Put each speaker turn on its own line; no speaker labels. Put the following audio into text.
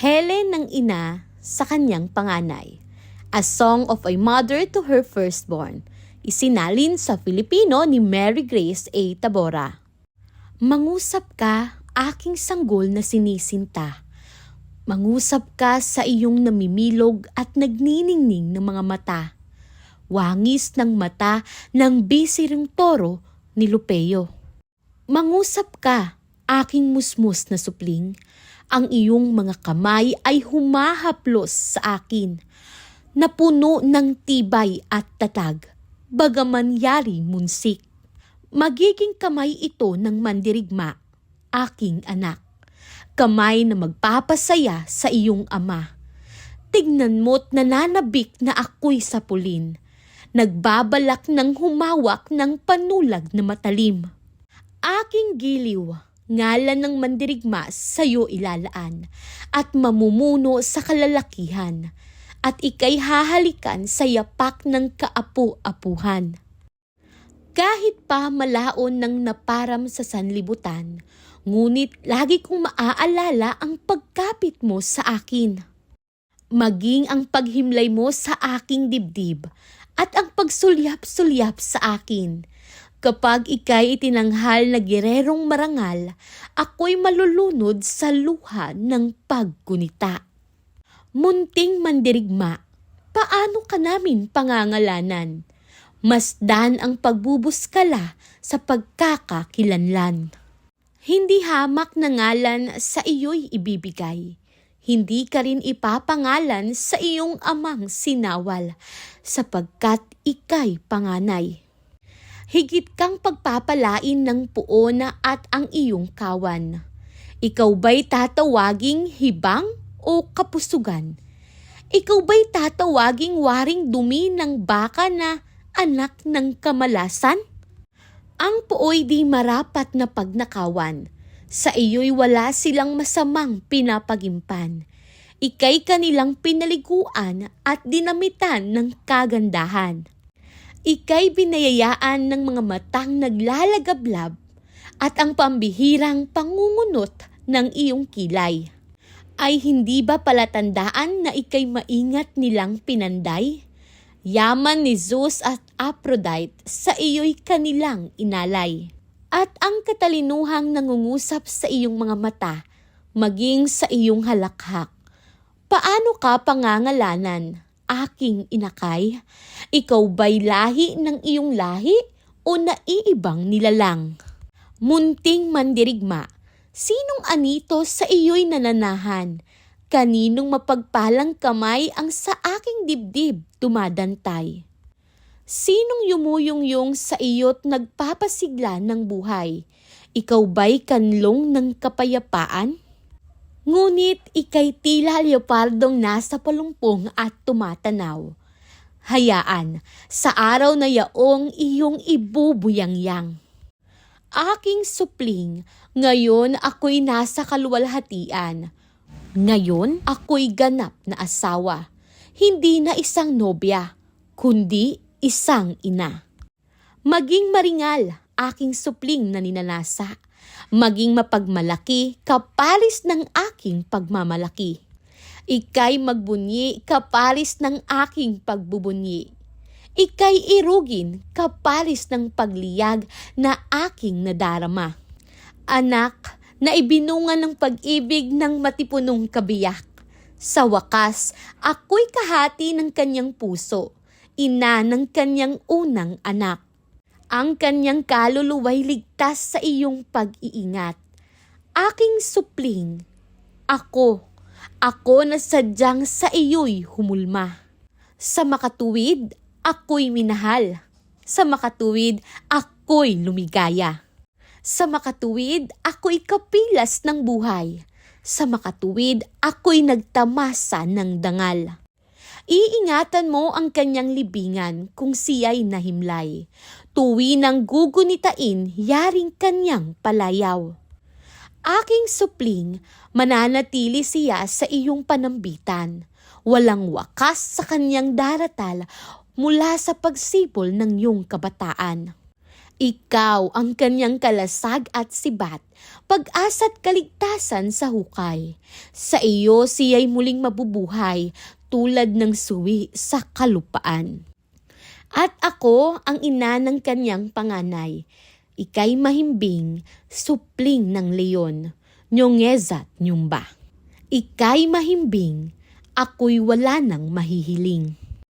Helen ng ina sa kanyang panganay. A Song of a Mother to Her Firstborn. Isinalin sa Filipino ni Mary Grace A. Tabora. Mangusap ka, aking sanggol na sinisinta. Mangusap ka sa iyong namimilog at nagniningning ng mga mata. Wangis ng mata ng bisiring toro ni Lupeo. Mangusap ka, aking musmus na supling. Ang iyong mga kamay ay humahaplos sa akin, napuno ng tibay at tatag, bagaman yari munsik. Magiging kamay ito ng mandirigma, aking anak. Kamay na magpapasaya sa iyong ama. Tignan mo't nananabik na ako'y sapulin. Nagbabalak ng humawak ng panulag na matalim. Aking giliw, ngalan ng mandirigma sa'yo ilalaan at mamumuno sa kalalakihan at ikay hahalikan sa yapak ng kaapu-apuhan. Kahit pa malaon ng naparam sa sanlibutan, ngunit lagi kong maaalala ang pagkapit mo sa akin. Maging ang paghimlay mo sa aking dibdib at ang pagsulyap-sulyap sa akin. Kapag ikay itinanghal na girerong marangal, ako'y malulunod sa luha ng paggunita. Munting mandirigma, paano ka namin pangangalanan? Masdan ang pagbubuskala sa pagkakakilanlan. Hindi hamak na ngalan sa iyo'y ibibigay. Hindi ka rin ipapangalan sa iyong amang sinawal, sapagkat ikay panganay. Higit kang pagpapalain ng puona at ang iyong kawan. Ikaw ba'y tatawaging hibang o kapusugan? Ikaw ba'y tatawaging waring dumi ng baka na anak ng kamalasan? Ang puoy di marapat na pagnakawan. Sa iyo'y wala silang masamang pinapagimpan. Ika'y kanilang pinaliguan at dinamitan ng kagandahan. Ika'y binayayaan ng mga matang naglalagablab at ang pambihirang pangungunot ng iyong kilay. Ay hindi ba palatandaan na ika'y maingat nilang pinanday? Yaman ni Zeus at Aphrodite sa iyo'y kanilang inalay. At ang katalinuhang nangungusap sa iyong mga mata, maging sa iyong halakhak. Paano ka pangangalanan, aking inakay? Ikaw ba'y lahi ng iyong lahi o naiibang nilalang? Munting mandirigma, sinong anito sa iyo'y nananahan? Kaninong mapagpalang kamay ang sa aking dibdib dumadantay? Sinong yumuyong-yung sa iyo't nagpapasigla ng buhay? Ikaw ba'y kanlong ng kapayapaan? Ngunit ikay tila leopardong nasa palumpong at tumatanaw. Hayaan, sa araw na yaong iyong ibubuyang-yang. Aking supling, ngayon ako'y nasa kaluwalhatian. Ngayon ako'y ganap na asawa. Hindi na isang nobya, kundi isang ina. Maging maringal, aking supling na ninanasa. Maging mapagmalaki, kapalis ng aking pagmamalaki. Ika'y magbunyi, kapalis ng aking pagbubunyi. Ika'y irugin, kapalis ng pagliyag na aking nadarama. Anak, na ibinunga ng pag-ibig ng matipunong kabiyak. Sa wakas, ako'y kahati ng kanyang puso, ina ng kanyang unang anak. Ang kanyang kaluluway ligtas sa iyong pag-iingat. Aking supling, ako, ako na sadyang sa iyo'y humulma. Sa makatuwid, ako'y minahal. Sa makatuwid, ako'y lumigaya. Sa makatuwid, ako'y kapilas ng buhay. Sa makatuwid, ako'y nagtamasa ng dangal. Iingatan mo ang kanyang libingan kung siya'y nahimlay. Tuwi ng gugunitain, yaring kanyang palayaw. Aking supling, mananatili siya sa iyong panambitan. Walang wakas sa kanyang daratal mula sa pagsipol ng iyong kabataan. Ikaw ang kanyang kalasag at sibat, pag-asa't kaligtasan sa hukay. Sa iyo siya'y muling mabubuhay, tulad ng suwi sa kalupaan. At ako ang ina ng kanyang panganay. Ika'y mahimbing, supling ng leon, nyongeza't nyumba. Ika'y mahimbing, ako'y wala nang mahihiling.